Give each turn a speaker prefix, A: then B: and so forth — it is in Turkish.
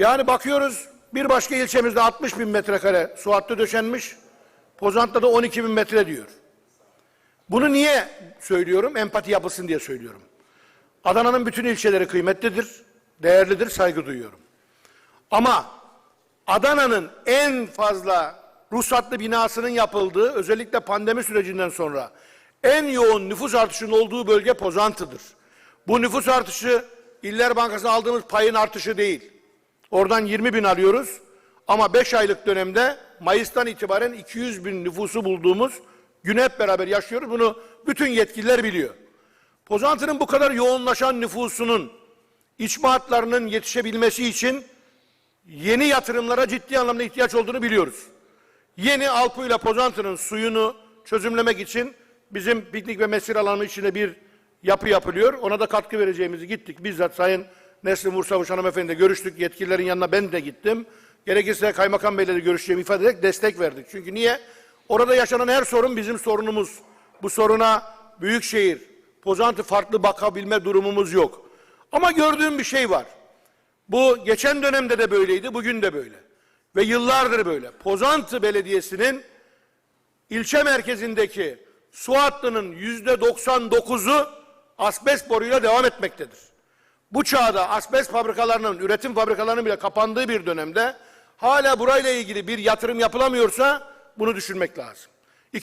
A: Yani bakıyoruz bir başka ilçemizde 60 bin metrekare su hattı döşenmiş. Pozant'ta da 12 bin metre diyor. Bunu niye söylüyorum? Empati yapılsın diye söylüyorum. Adana'nın bütün ilçeleri kıymetlidir, değerlidir, saygı duyuyorum. Ama Adana'nın en fazla ruhsatlı binasının yapıldığı, özellikle pandemi sürecinden sonra en yoğun nüfus artışının olduğu bölge Pozantı'dır. Bu nüfus artışı İller Bankası'na aldığımız payın artışı değil. Oradan 20 bin alıyoruz ama 5 aylık dönemde Mayıs'tan itibaren 200 bin nüfusu bulduğumuz günü hep beraber yaşıyoruz. Bunu bütün yetkililer biliyor. Pozantı'nın bu kadar yoğunlaşan nüfusunun içme hatlarının yetişebilmesi için yeni yatırımlara ciddi anlamda ihtiyaç olduğunu biliyoruz. Yeni Alpu ile Pozantı'nın suyunu çözümlemek için bizim piknik ve mesir alanı içinde bir yapı yapılıyor. Ona da katkı vereceğimizi gittik. Bizzat Sayın Nesrin Vursavuş hanımefendiyle görüştük. Yetkililerin yanına ben de gittim. Gerekirse Kaymakam Bey'le de görüşeceğimi ifade ederek destek verdik. Çünkü niye? Orada yaşanan her sorun bizim sorunumuz. Bu soruna Büyükşehir, Pozantı farklı bakabilme durumumuz yok. Ama gördüğüm bir şey var. Bu geçen dönemde de böyleydi, bugün de böyle. Ve yıllardır böyle. Pozantı Belediyesi'nin ilçe merkezindeki su hattının yüzde 99'u asbest boruyla devam etmektedir. Bu çağda asbest fabrikalarının, üretim fabrikalarının bile kapandığı bir dönemde hala burayla ilgili bir yatırım yapılamıyorsa bunu düşünmek lazım.